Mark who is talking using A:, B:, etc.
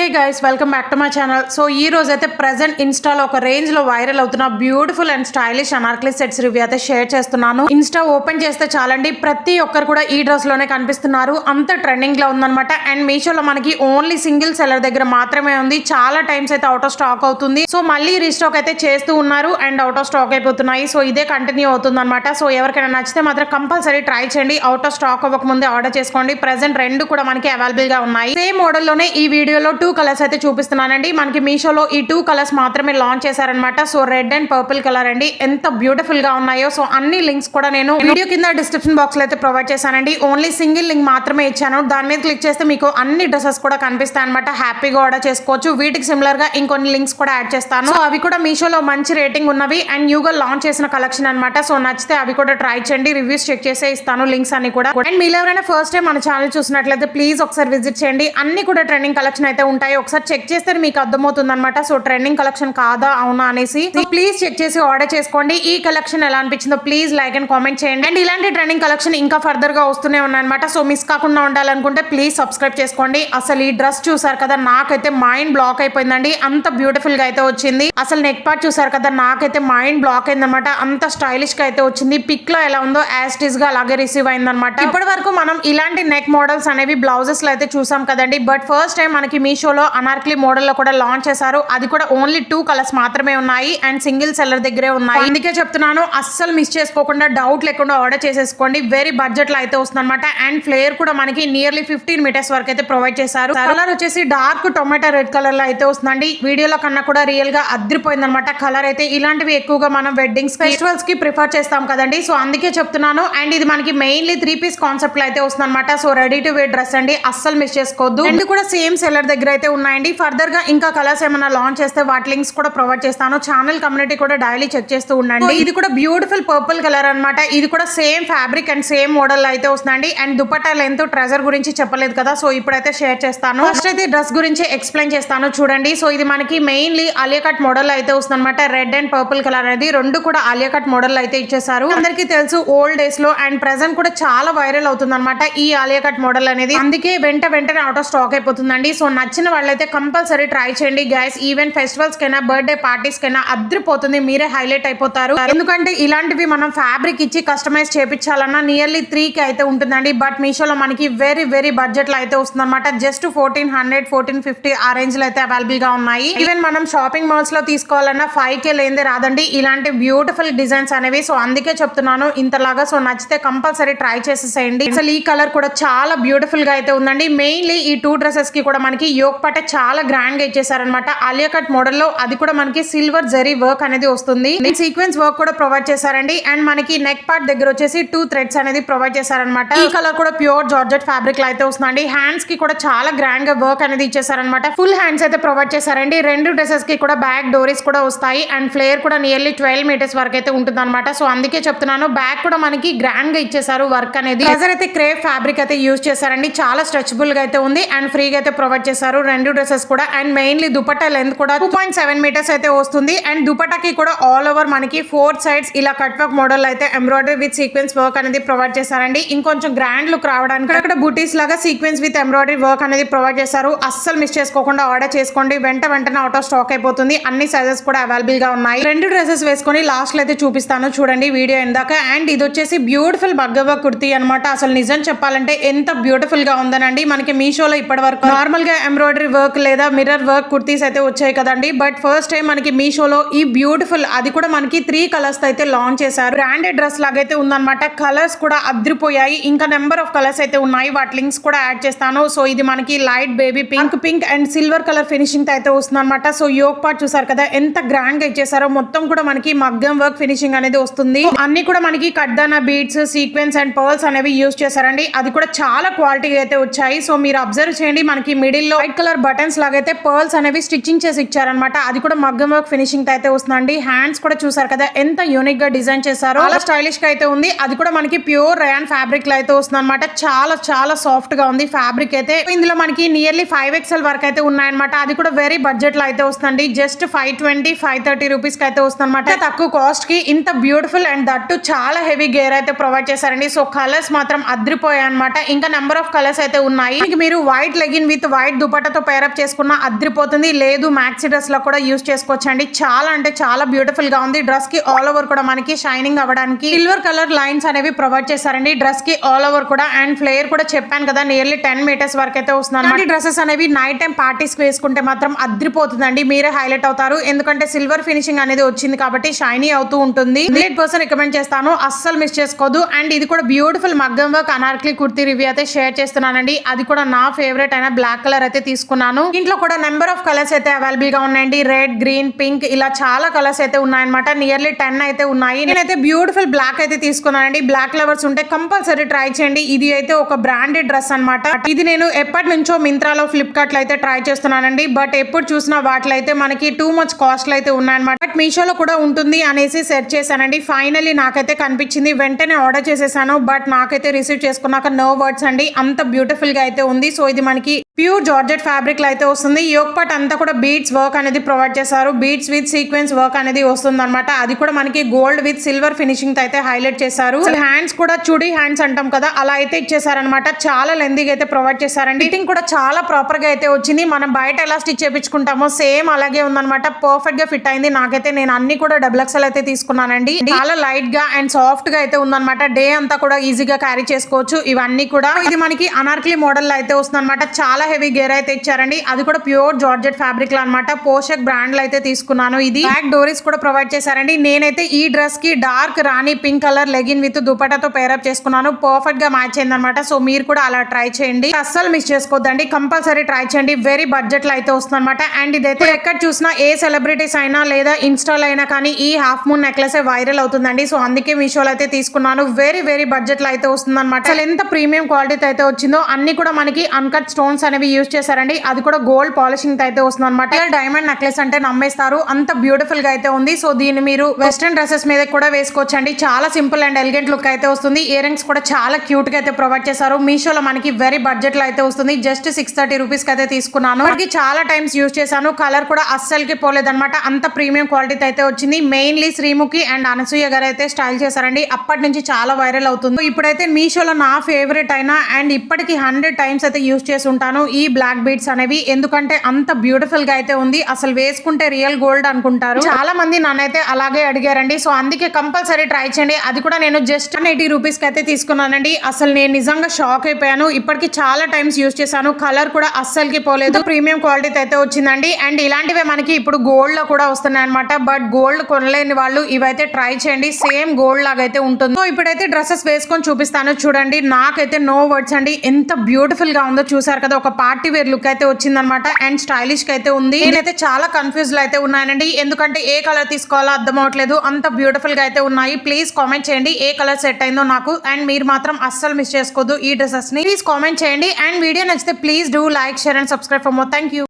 A: Hey guys welcome back to my channel so ఈ రోజు అయితే ప్రెసెంట్ ఇన్స్టాలో ఒక రేంజ్లో వైరల్ అవుతున్న beautiful and stylish Anarkali sets review అయితే షేర్ చేస్తున్నాను. ఇన్స్టా ఓపెన్ చేస్తే చాలండి. ప్రతి ఒక్కరు కూడా ఈ డ్రెస్లోనే కనిపిస్తున్నారు. అంత ట్రెండింగ్లో ఉందన్నమాట. అండ్ మీషోలో మనకి ఓన్లీ సింగిల్ సెలర్ దగ్గర మాత్రమే ఉంది. చాలా టైమ్స్ అయితే అవుట్ ఆఫ్ స్టాక్ అవుతుంది. సో మళ్ళీ రీస్టాక్ అయితే చేస్తూ ఉన్నారు అండ్ అవుట్ ఆఫ్ స్టాక్ అయిపోతున్నాయి. సో ఇదే కంటిన్యూ అవుతుంది అనమాట సో ఎవరికైనా నచ్చితే మాత్రం కంపల్సరీ ట్రై చేయండి. అవుట్ ఆఫ్ స్టాక్ అవ్వకముందే ఆర్డర్ చేసుకోండి. ప్రెసెంట్ రెండు కూడా మనకి అవైలబుల్గా ఉన్నాయి. సేమ్ మోడల్లోనే ఈ వీడియోలో టూ కలర్స్ అయితే చూపిస్తున్నానండి. మనకి మీషోలో ఈ టూ కలర్స్ మాత్రమే లాంచ్ చేశారనమాట so red and purple colour అండి. ఎంత బ్యూటిఫుల్గా ఉన్నాయో. సో అన్ని లింక్స్ కూడా నేను వీడియో కింద డిస్క్రిప్షన్ బాక్స్లో అయితే ప్రొవైడ్ చేశానండి. ఓన్లీ సింగిల్ లింక్ మాత్రమే ఇచ్చాను. దాని మీద క్లిక్ చేస్తే మీకు అన్ని డ్రెస్సెస్ కూడా కనిపిస్తాయి అనమాట హ్యాపీగా ఆర్డర్ చేసుకోవచ్చు. వీటికి సిమిలర్గా ఇంకొన్ని లింక్స్ కూడా యాడ్ చేస్తాను. సో అవి కూడా మీషోలో మంచి రేటింగ్ ఉన్నవి. అండ్ న్యూగా లాంచ్ చేసిన కలెక్షన్ అనమాట సో నచ్చితే అవి కూడా ట్రై చేయండి. రివ్యూస్ చెక్ చేసే ఇస్తాను లింక్స్ అన్ని కూడా. అండ్ మీరు ఎవరైనా ఫస్ట్ టైం మన ఛానల్ చూసినట్లయితే ప్లీజ్ ఒకసారి విజిట్ చేయండి. అన్ని కూడా ట్రెండింగ్ కలెక్షన్ అయితే ఉంటాయి ఒకసారి చెక్ చేస్తే మీకు అర్థమవుతుంది అనమాట సో ట్రెండింగ్ కలెక్షన్ కాదా అవునా అనేసి ప్లీజ్ చెక్ చేసి ఆర్డర్ చేసుకోండి. ఈ కలెక్షన్ ఎలా అనిపించిందో ప్లీజ్ లైక్ అండ్ కామెంట్ చేయండి. అండ్ ఇలాంటి ట్రెండింగ్ కలెక్షన్ ఇంకా ఫర్దర్గా వస్తూనే ఉన్నాయన్నమాట. సో మిస్ కాకుండా ఉండాలనుకుంటే ప్లీజ్ సబ్స్క్రైబ్ చేసుకోండి. అసలు ఈ డ్రెస్ చూసారు కదా నాకైతే మైండ్ బ్లాక్ అయిపోయిందండి. అంత బ్యూటిఫుల్గా అయితే వచ్చింది. అసలు నెక్ పార్ట్ చూసారు కదా నాకైతే మైండ్ బ్లాక్ అయిందన్నమాట. అంత స్టైలిష్గా అయితే వచ్చింది. పిక్లో ఎలా ఉందో యాస్టిస్గా అలాగే రిసీవ్ అయిందన్నమాట. ఇప్పటి వరకు మనం ఇలాంటి నెక్ మోడల్స్ అనేవి బ్లౌజెస్లో అయితే చూసాం కదండి. బట్ ఫస్ట్ టైం మనకి మీషోలో అనార్కలి మోడల్లో కూడా లాంచ్ చేశారు. అది కూడా ఓన్లీ టూ కలర్స్ మాత్రమే ఉన్నాయి అండ్ సింగిల్ సెల్లర్ దగ్గరే ఉన్నాయి. అందుకే చెప్తున్నాను అస్సలు మిస్ చేసుకోకుండా డౌట్ లేకుండా ఆర్డర్ చేసేసుకోండి. వెరీ బడ్జెట్లో అయితే వస్తుంది అనమాట అండ్ ఫ్లేయర్ కూడా మనకి నియర్లీ ఫిఫ్టీన్ మీటర్స్ వరకు అయితే ప్రొవైడ్ చేశారు. కలర్ వచ్చేసి డార్క్ టొమాటో రెడ్ కలర్లో అయితే వస్తుందండి. వీడియోలో కన్నా కూడా రియల్గా అద్దరిపోయింది అనమాట కలర్ అయితే. ఇలాంటివి ఎక్కువగా మనం వెడ్డింగ్స్ ఫెస్టివల్స్కి ప్రిఫర్ చేస్తాం కదండి. సో అందుకే చెప్తున్నాను. అండ్ ఇది మనకి మెయిన్లీ త్రీ పీస్ కాన్సెప్ట్లో అయితే వస్తుంది అనమాట so ready to wear dress అండి. అస్సలు మిస్ చేసుకోవద్దు. అండ్ కూడా సేమ్ సెల్లర్ దగ్గర అయితే ఉన్నాయండి. ఫర్దర్గా ఇంకా కలర్స్ ఏమైనా లాంచ్ చేస్తే వాటి లింక్స్ కూడా ప్రొవైడ్ చేస్తాను. ఛానల్ కమ్యూనిటీ కూడా డైలీ చెక్ చేస్తూ ఉండండి. ఇది కూడా బ్యూటిఫుల్ పర్పుల్ కలర్ అన్నమాట. ఇది కూడా same fabric and same model అయితే వస్తుందండి. అండ్ దుపట్టా లెంత్ ట్రెజర్ గురించి చెప్పలేదు కదా. సో ఇప్పుడైతే షేర్ చేస్తాను. ఫస్ట్ అయితే డ్రెస్ గురించి ఎక్స్ప్లెయిన్ చేస్తాను చూడండి. సో ఇది మనకి మెయిన్లీ ఆలియా కట్ మోడల్ అయితే వస్తుంది అనమాట రెడ్ అండ్ పర్పుల్ కలర్ అనేది రెండు కూడా ఆలియా కట్ మోడల్ అయితే ఇచ్చేసారు అందరికీ తెలుసు ఓల్డ్ డేస్లో అండ్ ప్రెసెంట్ కూడా చాలా వైరల్ అవుతుంది అనమాట ఈ ఆలియా కట్ మోడల్ అనేది. అందుకే వెంట వెంటనే అవుట్ ఆఫ్ స్టాక్ అయిపోతుందండి. సో నచ్చిన వాళ్ళైతే కంపల్సరీ ట్రై చేయండి. గైస్ ఈవెన్ ఫెస్టివల్స్ కైనా బర్త్డే పార్టీస్ కైనా అద్రిపోతుంది మీరే హైలైట్ అయిపోతారు. ఎందుకంటే ఇలాంటివి మనం ఫ్యాబ్రిక్ ఇచ్చి కస్టమైజ్ చేపించాలన్నా నియర్లీ త్రీ కి అయితే ఉంటుందండి. బట్ మీషోలో మనకి వెరీ వెరీ బడ్జెట్లో అయితే వస్తుంది అనమాట just fourteen hundred fourteen fifty ఆ రేంజ్లో అయితే అవైలబుల్గా ఉన్నాయి. ఈవెన్ మనం షాపింగ్ మాల్స్లో తీసుకోవాలన్నా ఫైవ్ కే లేదే రాదండి. ఇలాంటి బ్యూటిఫుల్ డిజైన్స్ అనేవి. సో అందుకే చెప్తున్నాను ఇంతలాగా. సో నచ్చితే కంపల్సరీ ట్రై చేసేసేయండి. అసలు ఈ కలర్ కూడా చాలా బ్యూటిఫుల్గా అయితే ఉందండి. మెయిన్లీ ఈ టూ డ్రెస్సెస్కి కూడా మనకి యో పట్ట చాలా గ్రాండ్గా ఇచ్చేసారనమాట ఆలియా కట్ మోడల్లో అది కూడా మనకి సిల్వర్ జరీ వర్క్ అనేది వస్తుంది. సీక్వెన్స్ వర్క్ కూడా ప్రొవైడ్ చేశారండి. అండ్ మనకి నెక్ పార్ట్ దగ్గర వచ్చేసి టూ థ్రెడ్స్ అనేది ప్రొవైడ్ చేశారనమాట ఈ కలర్ కూడా ప్యూర్ జార్జెట్ ఫ్యాబ్రిక్లో అయితే వస్తుందండి. హ్యాండ్స్కి కూడా చాలా గ్రాండ్గా వర్క్ అనేది ఇచ్చేసారనమాట ఫుల్ హ్యాండ్స్ అయితే ప్రొవైడ్ చేశారండి. రెండు డ్రెస్సెస్కి కూడా బ్యాక్ డోరీస్ కూడా వస్తాయి. అండ్ ఫ్లేయర్ కూడా నియర్లీ ట్వెల్వ్ మీటర్స్ వరకు అయితే ఉంటుంది అనమాట సో అందుకే చెప్తున్నాను బ్యాక్ కూడా మనకి గ్రాండ్గా ఇచ్చేసారు వర్క్ అనేది. ప్రెజర్ అయితే క్రేప్ ఫ్యాబ్రిక్ అయితే యూజ్ చేశారండి. చాలా స్ట్రెచబుల్గా అయితే ఉంది. అండ్ ఫ్రీగా అయితే ప్రొవైడ్ చేశారు. రెండు డ్రెస్సెస్ కూడా అండ్ మెయిన్లీ దుపట్టా లెంత్ కూడా టూ పాయింట్ సెవెన్ మీటర్స్ అయితే వస్తుంది. అండ్ దుపట్టాకి కూడా ఆల్ ఓవర్ మనకి ఫోర్ సైడ్స్ ఇలా కట్ వర్క్ మోడల్ అయితే ఎంబ్రాయిడరీ విత్ సీక్వెన్స్ వర్క్ అనేది ప్రొవైడ్ చేశారండి ఇంకొంచెం గ్రాండ్ లుక్ రావడానికి అక్కడ బూటీస్ లాగా సీక్వెన్స్ విత్ ఎంబ్రాయిడరీ వర్క్ అనేది ప్రొవైడ్ చేశారు అస్సలు మిస్ చేసుకోకుండా ఆర్డర్ చేసుకోండి. వెంట వెంటనే అవుట్ ఆఫ్ స్టాక్ అయిపోతుంది. అన్ని సైజెస్ కూడా అవైలబుల్గా ఉన్నాయి. రెండు డ్రెస్సెస్ వేసుకొని లాస్ట్లో అయితే చూపిస్తాను చూడండి వీడియో ఇందాక. అండ్ ఇది వచ్చేసి బ్యూటిఫుల్ బగ్గవ కుర్తీ అనమాట అసలు నిజం చెప్పాలంటే ఎంత బ్యూటిఫుల్గా ఉందనండి. మనకి మీషోలో ఇప్పటి వరకు నార్మల్గా ఎంబ్రాయిడరీ వర్క్ లేదా మిర్రర్ వర్క్ కుర్తీస్ అయితే వచ్చాయి కదండి. బట్ ఫస్ట్ టైం మనకి మీషోలో ఈ బ్యూటిఫుల్ అది కూడా మనకి త్రీ కలర్స్ అయితే లాంచ్ చేశారు. బ్రాండెడ్ డ్రెస్ లాగైతే ఉందన్నమాట. కలర్స్ కూడా అద్రిపోయాయి. ఇంకా నెంబర్ ఆఫ్ కలర్స్ అయితే ఉన్నాయి. వాటి లింక్స్ కూడా యాడ్ చేస్తాను. సో ఇది మనకి light baby pink pink and silver colour finishing అయితే వస్తుంది అనమాట సో యోగ్ పార్ట్ చూసారు కదా ఎంత గ్రాండ్గా ఇచ్చేసారో మొత్తం కూడా మనకి మగ్గం వర్క్ ఫినిషింగ్ అనేది వస్తుంది. అన్ని కూడా మనకి కడ్దానా బీడ్స్ సీక్వెన్స్ అండ్ పర్ల్స్ అనేవి యూస్ చేశారండి. అది కూడా చాలా క్వాలిటీ అయితే వచ్చాయి. సో మీరు అబ్జర్వ్ చేయండి. మనకి మిడిల్లో వైట్ కలర్ బటన్స్ లాగైతే పర్ల్స్ అనేవి స్టిచ్చింగ్ చేసి ఇచ్చారనమాట అది కూడా మగ్గం వర్క్ ఫినిషింగ్ అయితే వస్తుందండి. హ్యాండ్స్ కూడా చూసారు కదా ఎంత యూనిక్గా డిజైన్ చేశారు. చాలా స్టైలిష్గా అయితే ఉంది. అది కూడా మనకి ప్యూర్ రయాన్ ఫ్యాబ్రిక్లో అయితే వస్తుంది అనమాట చాలా చాలా సాఫ్ట్గా ఉంది ఫ్యాబ్రిక్ అయితే. ఇందులో మనకి నియర్లీ ఫైవ్ ఎక్స్ఎల్ వరకు అయితే ఉన్నాయన్నమాట. అది కూడా వెరీ బడ్జెట్లో అయితే వస్తుంది just five twenty five thirty రూపీస్కి అయితే వస్తుంది అనమాట తక్కువ కాస్ట్కి ఇంత బ్యూటిఫుల్ అండ్ దట్టు చాలా హెవీ గేర్ అయితే ప్రొవైడ్ చేశారండి. సో కలర్స్ మాత్రం అద్రిపోయాయి అనమాట ఇంకా నెంబర్ ఆఫ్ కలర్స్ అయితే ఉన్నాయి. మీరు white legging with white dupatta దుపట్టాతో pair up చేసుకున్న అద్రిపోతుంది. లేదు మ్యాక్సీ డ్రెస్లో కూడా యూస్ చేసుకోవచ్చండి. చాలా అంటే చాలా బ్యూటిఫుల్గా ఉంది. డ్రెస్కి ఆల్ ఓవర్ కూడా మనకి షైనింగ్ అవ్వడానికి సిల్వర్ కలర్ లైన్స్ అనేవి ప్రొవైడ్ చేశారండి. డ్రెస్కి ఆల్ ఓవర్ కూడా అండ్ ఫ్లేయర్ కూడా చెప్పాను కదా నియర్లీ టెన్ మీటర్స్ వరకు అయితే వస్తున్నాను డ్రెస్సెస్ అనేవి నైట్ టైం పార్టీస్కి వేసుకుంటే మాత్రం అద్రిపోతుందండి. మీరే హైలైట్ అవుతారు. ఎందుకంటే సిల్వర్ ఫినిషింగ్ అనేది వచ్చింది కాబట్టి షైనీ అవుతూ ఉంటుంది. హండ్రెడ్ పర్సెంట్ రికమెండ్ చేస్తాను. అస్సలు మిస్ చేసుకోదు. అండ్ ఇది కూడా బ్యూటిఫుల్ మగ్గం వర్క్ అనార్కలి కుర్తీ రివ్యూ అయితే షేర్ చేస్తున్నానండి. అది కూడా నా ఫేవరెట్ అయిన బ్లాక్ కలర్ అయితే తీసుకున్నాను. ఇంట్లో కూడా నెంబర్ ఆఫ్ కలర్స్ అయితే అవైలబుల్గా ఉన్నాయండి. రెడ్ గ్రీన్ పింక్ ఇలా చాలా కలర్స్ అయితే ఉన్నాయన్నమాట. నియర్లీ టెన్ అయితే ఉన్నాయి. నేనైతే బ్యూటిఫుల్ బ్లాక్ అయితే తీసుకున్నానండి. బ్లాక్ లవర్స్ ఉంటే కంపల్సరీ ట్రై చేయండి. ఇది అయితే ఒక బ్రాండెడ్ డ్రెస్ అన్నమాట. ఇది నేను ఎప్పటి నుంచో మింత్రాలో ఫ్లిప్కార్ట్లో అయితే ట్రై చేస్తున్నానండి. బట్ ఎప్పుడు చూసినా వాటిలో అయితే మనకి టూ మచ్ కాస్ట్లు అయితే ఉన్నాయన్నమాట. బట్ మీషోలో కూడా ఉంటుంది అనేసి సెర్చ్ చేశానండి. ఫైనలీ నాకైతే కనిపించింది. వెంటనే ఆర్డర్ చేసేసాను. బట్ నాకైతే రిసీవ్ చేసుకున్నాక నో వర్డ్స్ అండి. అంత బ్యూటిఫుల్గా అయితే ఉంది. సో ఇది మనకి ప్యూర్ జార్జెట్ ఫ్యాబ్రిక్లో అయితే వస్తుంది. యోగ్ పార్ట్ అంతా కూడా బీడ్స్ వర్క్ అనేది ప్రొవైడ్ చేశారు. బీడ్స్ విత్ సీక్వెన్స్ వర్క్ అనేది వస్తుంది అనమాట అది కూడా మనకి గోల్డ్ విత్ సిల్వర్ ఫినిషింగ్ అయితే హైలైట్ చేశారు. హ్యాండ్స్ కూడా చుడి హ్యాండ్స్ అంటాం కదా అలా అయితే ఇచ్చేసారనమాట చాలా లెందీగా అయితే ప్రొవైడ్ చేశారండి. ఫిట్టింగ్ కూడా చాలా ప్రాపర్గా అయితే వచ్చింది. మనం బయట ఎలా స్టిచ్ చేపించుకుంటామో సేమ్ అలాగే ఉందన్నమాట. పర్ఫెక్ట్గా ఫిట్ అయింది. నాకైతే నేను అన్ని కూడా డబుల్ ఎక్స్ఎల్ అయితే తీసుకున్నానండి. చాలా లైట్గా అండ్ సాఫ్ట్గా అయితే ఉందన్నమాట. డే అంతా కూడా ఈజీగా క్యారీ చేసుకోవచ్చు. ఇవన్నీ కూడా ఇది మనకి అనార్కలి మోడల్ అయితే వస్తుంది చాలా హెవీ గేర్ అయితే ఇచ్చారండి. అది కూడా ప్యూర్ జార్జెట్ ఫ్యాబ్రిక్లో అనమాట పోషక్ బ్రాండ్లో అయితే తీసుకున్నాను ఇది. బ్యాక్ డోరీస్ కూడా ప్రొవైడ్ చేశారండి. నేనైతే ఈ డ్రెస్కి dark rani pink colour legging with దుపటాతో pair up చేసుకున్నాను. పర్ఫెక్ట్గా మ్యాచ్ అయింది అనమాట సో మీరు కూడా అలా ట్రై చేయండి. అస్సలు మిస్ చేసుకోవద్దండి కంపల్సరీ ట్రై చేయండి. వెరీ బడ్జెట్లో అయితే వస్తుంది అనమాట అండ్ ఇదైతే ఎక్కడ చూసినా ఏ సెలబ్రిటీస్ అయినా లేదా ఇన్స్టాల్ అయినా కానీ ఈ హాఫ్ మూన్ నెక్లెస్ వైరల్ అవుతుందండి. సో అందుకే మీషోలో అయితే తీసుకున్నాను. వెరీ వెరీ బడ్జెట్లో అయితే వస్తుంది అనమాట అసలు ఎంత ప్రీమియం క్వాలిటీ అయితే వచ్చిందో అన్ని కూడా మనకి అన్కట్ స్టోన్స్ అనేవి యూజ్ చేశారండి. అది కూడా గోల్డ్ పాలిషింగ్ అయితే వస్తుంది అనమాట డైమండ్ నెక్లెస్ అంటే నమ్మేస్తారు. అంత బ్యూటిఫుల్గా అయితే ఉంది. సో దీన్ని మీరు వెస్ట్రన్ డ్రెస్సెస్ మీద కూడా వేసుకోవచ్చు అండి చాలా సింపుల్ అండ్ ఎలిగెంట్ లుక్ అయితే వస్తుంది. ఇయర్ రింగ్స్ కూడా చాలా క్యూట్గా అయితే ప్రొవైడ్ చేశారు. మీషోలో మనకి వెరీ బడ్జెట్లో అయితే వస్తుంది. జస్ట్ సిక్స్ థర్టీ రూపీస్ అయితే తీసుకున్నాను. మనకి చాలా టైమ్స్ యూజ్ చేశాను. కలర్ కూడా అస్సలకి పోలేదన్నమాట. అంత ప్రీమియం క్వాలిటీ అయితే వచ్చింది. మెయిన్లీ శ్రీముఖి అండ్ అనసూయ గారు అయితే స్టైల్ చేశారండి. అప్పటి నుంచి చాలా వైరల్ అవుతుంది. ఇప్పుడైతే మీషోలో నా ఫేవరెట్ అయినా అండ్ ఇప్పటికి హండ్రెడ్ టైమ్స్ అయితే యూజ్ చేసి ఉంటాను. ఈ బ్లాక్ బీడ్స్ అనేవి. ఎందుకంటే అంత బ్యూటిఫుల్గా అయితే ఉంది. అసలు వేసుకుంటే రియల్ గోల్డ్ అనుకుంటారు. చాలా మంది నన్నైతే అలాగే అడిగారండి. సో అందుకే కంపల్సరీ ట్రై చేయండి. అది కూడా నేను జస్ట్ ఎయిటీ రూపీస్కి అయితే తీసుకున్నానండి. అసలు నేను నిజంగా షాక్ అయిపోయాను. ఇప్పటికి చాలా టైమ్స్ యూజ్ చేశాను. కలర్ కూడా అస్సలకి పోలేదు. ప్రీమియం క్వాలిటీ అయితే వచ్చిందండి. అండ్ ఇలాంటివే మనకి ఇప్పుడు గోల్డ్లో కూడా వస్తున్నాయి అనమాట బట్ గోల్డ్ కొనలేని వాళ్ళు ఇవైతే ట్రై చేయండి. సేమ్ గోల్డ్ లాగా అయితే ఉంటుంది. సో ఇప్పుడైతే డ్రెస్సెస్ వేసుకొని చూపిస్తాను. చూడండి. నాకైతే నో వర్డ్స్ అండి. ఎంత బ్యూటిఫుల్గా ఉందో చూసారు కదా. ఒక పార్టీ వేర్ లుక్ అయితే వచ్చిందనమాట అండ్ స్టైలిష్ అయితే ఉంది. నేనైతే చాలా కన్ఫ్యూజ్ అయితే ఉన్నానండి. ఎందుకంటే ఏ కలర్ తీసుకోవాలో అర్థం అవట్లేదు అంత బ్యూటిఫుల్గా అయితే ఉన్నాయి. ప్లీజ్ కామెంట్ చేయండి. ఏ కలర్ సెట్ అయిందో నాకు. అండ్ మీరు మాత్రం అస్సలు మిస్ చేసుకోవద్దు ఈ డ్రెస్సెస్ని ప్లీజ్ కామెంట్ చేయండి. అండ్ వీడియో నచ్చితే please do like share and subscribe for more thank you